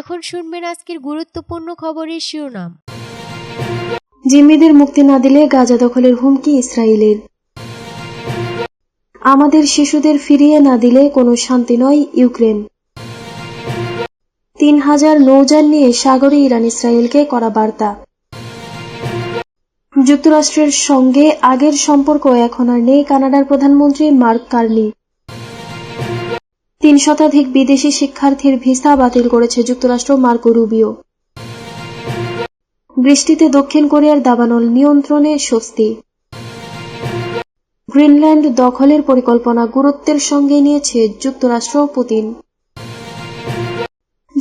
এখন শুনবেন আজকের গুরুত্বপূর্ণ খবরের শিরোনাম। জিম্মিদের মুক্তি না দিলে গাজা দখলের হুমকি ইসরায়েলের। আমাদের শিশুদের ফিরিয়ে না দিলে কোনো শান্তি নয় ইউক্রেন। তিন হাজার নৌযান নিয়ে সাগরে ইরান ইসরায়েলকে করা বার্তা। যুক্তরাষ্ট্রের সঙ্গে আগের সম্পর্ক এখন আর নেই কানাডার প্রধানমন্ত্রী মার্ক কার্নি। তিন শতাধিক বিদেশি শিক্ষার্থীর ভিসা বাতিল করেছে যুক্তরাষ্ট্র মার্কো রুবিও। বৃষ্টিতে দক্ষিণ কোরিয়ার দাবানল নিয়ন্ত্রণে স্বস্তি। গ্রিনল্যান্ড দখলের পরিকল্পনা গুরুত্বের সঙ্গে নিয়েছে যুক্তরাষ্ট্র পুতিন।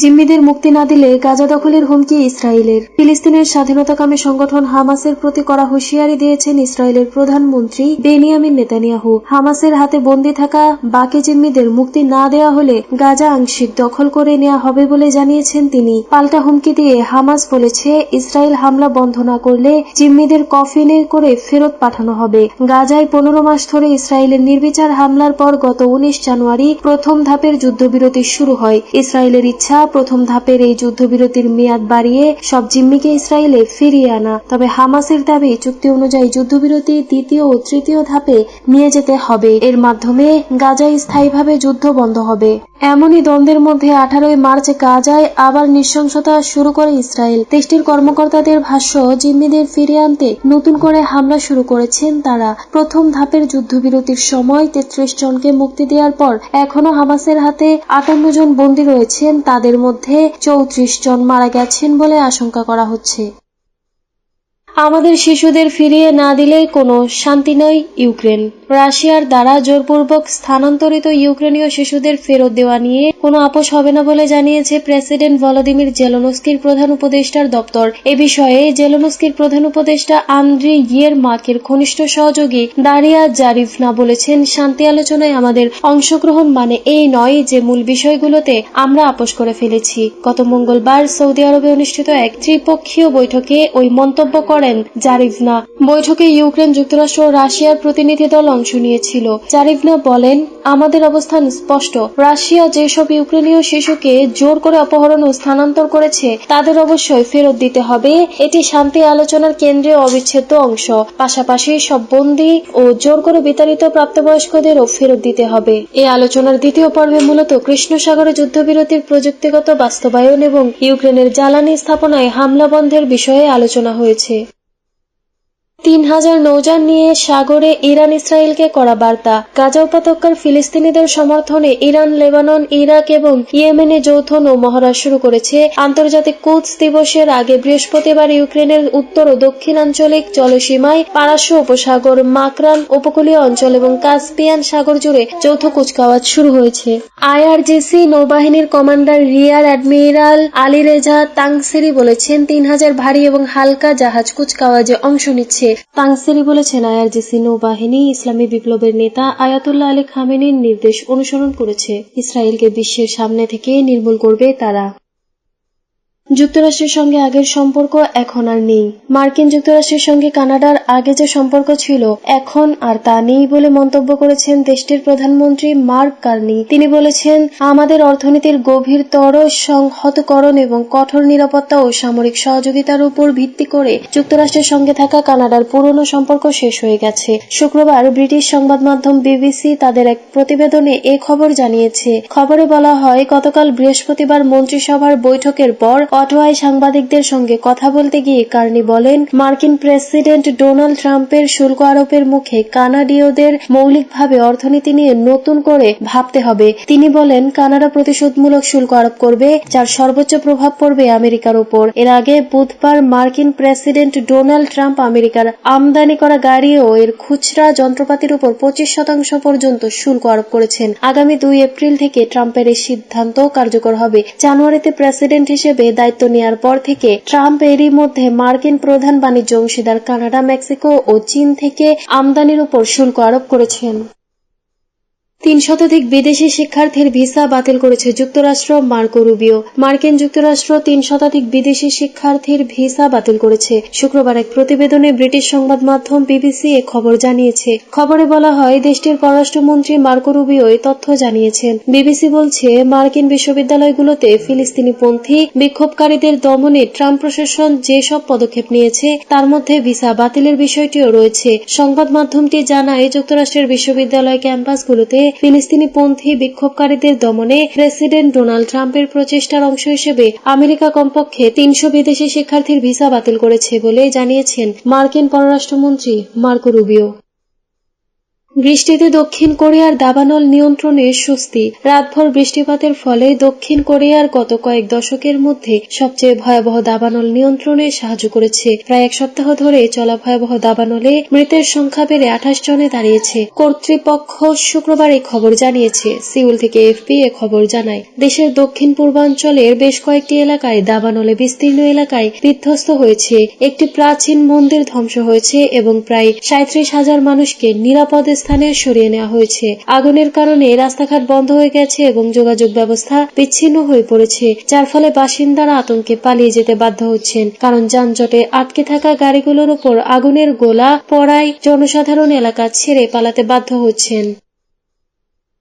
জিম্মিদের মুক্তি না দিলে গাজা দখলের হুমকি ইসরায়েলের। ফিলিস্তিনের স্বাধীনতাকামী সংগঠন হামাসের প্রতি করা হুঁশিয়ারি দিয়েছেন ইসরায়েলের প্রধানমন্ত্রী বেনিয়ামিন নেতানিয়াহু। হামাসের হাতে বন্দী থাকা বাকি জিম্মিদের মুক্তি না দেওয়া হলে গাজা আংশিক দখল করে নেওয়া হবে বলে জানিয়েছেন তিনি। পাল্টা হুমকি দিয়ে হামাস বলেছে, ইসরায়েল হামলা বন্ধ না করলে জিম্মিদের কফিনে করে ফেরত পাঠানো হবে। গাজায় পনেরো মাস ধরে ইসরায়েলের নির্বিচার হামলার পর গত উনিশ জানুয়ারি প্রথম ধাপের যুদ্ধবিরতি শুরু হয়। ইসরায়েলের ইচ্ছা প্রথম ধাপের এই যুদ্ধবিরতির মেয়াদ বাড়িয়ে সব জিম্মিকে ইসরায়েলে ফিরিয়ে আনা। তবে হামাসের দাবি, চুক্তি অনুযায়ী যুদ্ধবিরতি দ্বিতীয় ও তৃতীয় ধাপে নিয়ে যেতে হবে। এর মাধ্যমে গাজায় স্থায়ীভাবে যুদ্ধ বন্ধ হবে। এমনই দ্বন্দ্বের মধ্যে আঠারোই মার্চ গাজায় আবার নৃশংসতা শুরু করে ইসরায়েল। দেশটির কর্মকর্তাদের ভাষ্য, জিম্মিদের ফিরিয়ে আনতে নতুন করে হামলা শুরু করেছেন তারা। প্রথম ধাপের যুদ্ধবিরতির সময় তেত্রিশ জনকে মুক্তি দেওয়ার পর এখনও হামাসের হাতে আটান্ন জন বন্দী রয়েছেন। তাদের মধ্যে চৌত্রিশ জন মারা গেছেন বলে আশঙ্কা করা হচ্ছে। আমাদের শিশুদের ফিরিয়ে না দিলে কোনো শান্তি নয় ইউক্রেন। রাশিয়ার দ্বারা জোরপূর্বক স্থানান্তরিত ইউক্রেনীয় শিশুদের ফেরত দেওয়া নিয়ে কোনো আপোষ হবে না বলে জানিয়েছে প্রেসিডেন্ট ভলোদিমির জেলনস্কির প্রধান উপদেষ্টার দপ্তর। এ বিষয়ে জেলনস্কির প্রধান উপদেষ্টা আন্দ্রি ইয়ের মাকের ঘনিষ্ঠ সহযোগী দারিয়া জারিফনা বলেছেন, শান্তি আলোচনায় আমাদের অংশগ্রহণ মানে এই নয় যে মূল বিষয়গুলোতে আমরা আপোষ করে ফেলেছি। গত মঙ্গলবার সৌদি আরবে অনুষ্ঠিত এক ত্রিপক্ষীয় বৈঠকে ওই মন্তব্য করেন। জারিফনা বৈঠকে ইউক্রেন যুক্তরাষ্ট্র ও রাশিয়ার প্রতিনিধি দল অংশ নিয়েছিল। জারিফনা বলেন, আমাদের অবস্থান স্পষ্ট। রাশিয়া যেসব ইউক্রেনীয় শিশুকে জোর করে অপহরণ ও স্থানান্তর করেছে, তাদের অবশ্যই ফেরত দিতে হবে। এটি শান্তি আলোচনার কেন্দ্রীয় অবিচ্ছেদ্য অংশ। পাশাপাশি সব বন্দী ও জোর করে বিতাড়িত প্রাপ্তবয়স্কদেরও ফেরত দিতে হবে। এই আলোচনার দ্বিতীয় পর্বে মূলত কৃষ্ণ সাগরে যুদ্ধবিরতির প্রযুক্তিগত বাস্তবায়ন এবং ইউক্রেনের জ্বালানি স্থাপনায় হামলা বন্ধের বিষয়ে আলোচনা হয়েছে। তিন হাজার নৌযান নিয়ে সাগরে ইরান ইসরায়েলকে করা বার্তা। গাজা উপত্যকার ফিলিস্তিনিদের সমর্থনে ইরান, লেবানন, ইরাক এবং ইয়েমেনে যৌথ নৌমহড়া শুরু করেছে আন্তর্জাতিক কুচ দিবসের আগে বৃহস্পতিবার ইউক্রেনের উত্তর ও দক্ষিণাঞ্চলিক জলসীমায় পারাস্য উপসাগর, মাকরান উপকূলীয় অঞ্চল এবং কাস্পিয়ান সাগর জুড়ে যৌথ কুচকাওয়াজ শুরু হয়েছে। আইআরজিসি নৌবাহিনীর commander rear admiral Ali Reza Tangsiri বলেছেন তিন হাজার ভারী এবং হালকা জাহাজ কুচকাওয়াজে অংশ নিচ্ছে। তাংসেরি বলেছেন আইআরজিসি নৌবাহিনী, ইসলামী বিপ্লবের নেতা আয়াতুল্লাহ আলী খামেনির নির্দেশ অনুসরণ করেছে। ইসরায়েলকে বিশ্বের সামনে থেকে নির্মূল করবে তারা। যুক্তরাষ্ট্রের সঙ্গে আগের সম্পর্ক এখন আর নেই। মার্কিন যুক্তরাষ্ট্রের সঙ্গে কানাডার আগে যে সম্পর্ক ছিল, এখন আর তা নেই বলে মন্তব্য করেছেন দেশটির প্রধানমন্ত্রী মার্ক কার্নি। তিনি বলেছেন, আমাদের অর্থনীতির গভীরতর সংহতকরণ এবং কঠোর নিরাপত্তা ও সামরিক সহযোগিতার উপর ভিত্তি করে যুক্তরাষ্ট্রের সঙ্গে থাকা কানাডার পুরনো সম্পর্ক শেষ হয়ে গেছে। শুক্রবার ব্রিটিশ সংবাদ মাধ্যম বিবিসি তাদের এক প্রতিবেদনে এ খবর জানিয়েছে। খবরে বলা হয়, গতকাল বৃহস্পতিবার মন্ত্রিসভার বৈঠকের পর অটোয়ায় সাংবাদিকদের সঙ্গে কথা বলতে গিয়ে কার্নি বলেন, মার্কিন প্রেসিডেন্ট ডোনাল্ড ট্রাম্পের শুল্ক আরোপের মুখে কানাডীয়দের মৌলিকভাবে অর্থনীতি নিয়ে নতুন করে ভাবতে হবে। তিনি বলেন, কানাডা প্রতিশোধমূলক শুল্ক আরোপ করবে, যার সর্বোচ্চ প্রভাব পড়বে আমেরিকার উপর এর আগে বুধবার মার্কিন প্রেসিডেন্ট ডোনাল্ড ট্রাম্প আমেরিকার আমদানি করা গাড়ি ও এর খুচরা যন্ত্রপাতির উপর পঁচিশ শতাংশ পর্যন্ত শুল্ক আরোপ করেছেন। আগামী দুই এপ্রিল থেকে ট্রাম্পের এই সিদ্ধান্ত কার্যকর হবে। জানুয়ারিতে প্রেসিডেন্ট হিসেবে দায়িত্ব নেওয়ার পর থেকে ট্রাম্প এরই মধ্যে মার্কিন প্রধান বাণিজ্য অংশীদার কানাডা, মেক্সিকো ও চীন থেকে আমদানির উপর শুল্ক আরোপ করেছেন। তিন শতাধিক বিদেশি শিক্ষার্থীর ভিসা বাতিল করেছে যুক্তরাষ্ট্র, মার্কো রুবিও। মার্কিন যুক্তরাষ্ট্র তিন শতাধিক বিদেশি শিক্ষার্থীর ভিসা বাতিল করেছে। শুক্রবার এক প্রতিবেদনে ব্রিটিশ সংবাদ মাধ্যম বিবিসি এ খবর জানিয়েছে। খবরে বলা হয়, দেশটির পররাষ্ট্রমন্ত্রী মার্কো রুবিও এই তথ্য জানিয়েছেন। বিবিসি বলছে, মার্কিন বিশ্ববিদ্যালয়গুলোতে ফিলিস্তিনি পন্থী বিক্ষোভকারীদের দমনে ট্রাম্প প্রশাসন যেসব পদক্ষেপ নিয়েছে, তার মধ্যে ভিসা বাতিলের বিষয়টিও রয়েছে। সংবাদ মাধ্যমটি জানায়, যুক্তরাষ্ট্রের বিশ্ববিদ্যালয় ক্যাম্পাসগুলোতে ফিলিস্তিনি পন্থী বিক্ষোভকারীদের দমনে প্রেসিডেন্ট ডোনাল্ড ট্রাম্পের প্রচেষ্টার অংশ হিসেবে আমেরিকা কমপক্ষে তিনশো বিদেশি শিক্ষার্থীর ভিসা বাতিল করেছে বলে জানিয়েছেন মার্কিন পররাষ্ট্রমন্ত্রী মার্কো রুবিও। বৃষ্টিতে দক্ষিণ কোরিয়ার দাবানল নিয়ন্ত্রণে স্বস্তি। রাতভর বৃষ্টিপাতের ফলে দক্ষিণ কোরিয়ার গত কয়েক দশকের মধ্যে সবচেয়ে ভয়াবহ দাবানল নিয়ন্ত্রণে সাহায্য করেছে। প্রায় এক সপ্তাহ ধরে চলা ভয়াবহ দাবানলে মৃতের সংখ্যা বেড়ে আঠাশ জনে দাঁড়িয়েছে। কর্তৃপক্ষ শুক্রবার এই খবর জানিয়েছে। সিউল থেকে এফপি এ খবর জানায়, দেশের দক্ষিণ পূর্বাঞ্চলের বেশ কয়েকটি এলাকায় দাবানলে বিস্তীর্ণ এলাকায় বিধ্বস্ত হয়েছে। একটি প্রাচীন মন্দির ধ্বংস হয়েছে এবং প্রায় সাঁত্রিশ হাজার মানুষকে নিরাপদ স্থানে সরিয়ে নেওয়া হয়েছে। আগুনের কারণে রাস্তাঘাট বন্ধ হয়ে গেছে এবং যোগাযোগ ব্যবস্থা বিচ্ছিন্ন হয়ে পড়েছে, যার ফলে বাসিন্দারা আতঙ্কে পালিয়ে যেতে বাধ্য হচ্ছেন। কারণ যানজটে আটকে থাকা গাড়িগুলোর উপর আগুনের গোলা পড়ায় জনসাধারণ এলাকা ছেড়ে পালাতে বাধ্য হচ্ছেন।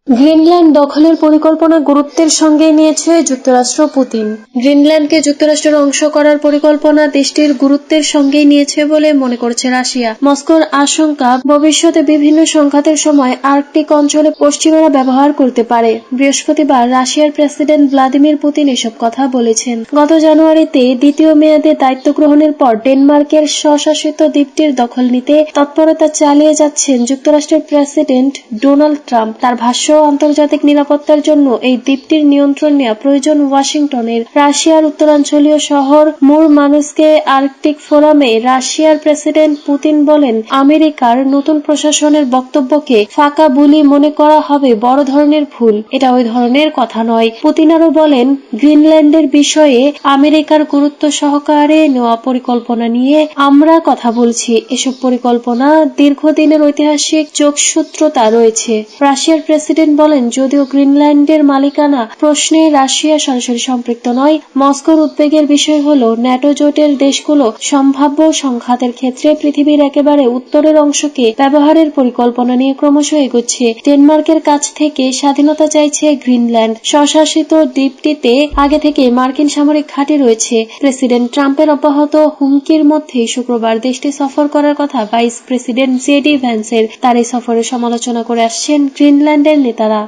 গ্রিনল্যান্ড দখলের পরিকল্পনা গুরুত্বের সঙ্গে নিয়েছে যুক্তরাষ্ট্র পুতিন। গ্রিনল্যান্ডকে যুক্তরাষ্ট্রের অংশ করার পরিকল্পনা দেশটির গুরুত্বের সঙ্গেই নিয়েছে বলে মনে করছে রাশিয়া। মস্কোর আশঙ্কা, ভবিষ্যতে বিভিন্ন সংঘাতের সময় আর্কটিক অঞ্চলে পশ্চিমারা ব্যবহার করতে পারে। বৃহস্পতিবার রাশিয়ার প্রেসিডেন্ট ভ্লাদিমির পুতিন এসব কথা বলেছেন। গত জানুয়ারিতে দ্বিতীয় মেয়াদে দায়িত্ব গ্রহণের পর ডেনমার্কের স্বশাসিত দ্বীপটির দখল নিতে তৎপরতা চালিয়ে যাচ্ছেন যুক্তরাষ্ট্রের প্রেসিডেন্ট ডোনাল্ড ট্রাম্প। তার ভাষ্য আন্তর্জাতিক নিরাপত্তার জন্য এই দ্বীপটির নিয়ন্ত্রণ নেওয়া প্রয়োজন ওয়াশিংটনের। রাশিয়ার উত্তরাঞ্চলীয় শহর মুর মানুষকে আর্কটিক ফোরামে রাশিয়ার প্রেসিডেন্ট পুতিন বলেন, আমেরিকার নতুন প্রশাসনের বক্তব্যকে ফাঁকা বুলি মনে করা হবে বড় ধরনের ভুল। এটা ওই ধরনের কথা নয়। পুতিন আরও বলেন, গ্রিনল্যান্ডের বিষয়ে আমেরিকার গুরুত্ব সহকারে নেওয়া পরিকল্পনা নিয়ে আমরা কথা বলছি। এসব পরিকল্পনা দীর্ঘদিনের ঐতিহাসিক যোগসূত্রতা রয়েছে। রাশিয়ার প্রেসিডেন্ট বলেন, যদিও গ্রিনল্যান্ডের মালিকানা প্রশ্নে রাশিয়া সরাসরি সম্পৃক্ত নয়, মস্কোর উদ্বেগের বিষয় হল ন্যাটো জোটের দেশগুলো সম্ভাব্য সংঘাতের ক্ষেত্রে পৃথিবীর একেবারে উত্তরের অংশকে ব্যবহারের পরিকল্পনা নিয়ে ক্রমশ এগোচ্ছে। ডেনমার্কের কাছ থেকে স্বাধীনতা চাইছে গ্রিনল্যান্ড। স্বশাসিত দ্বীপটিতে আগে থেকে মার্কিন সামরিক ঘাঁটি রয়েছে। প্রেসিডেন্ট ট্রাম্পের অব্যাহত হুমকির মধ্যে শুক্রবার দেশটি সফর করার কথা ভাইস প্রেসিডেন্ট জেডি ভ্যান্সের তার এই সফরের সমালোচনা করে আসছেন গ্রিনল্যান্ডের নেতারা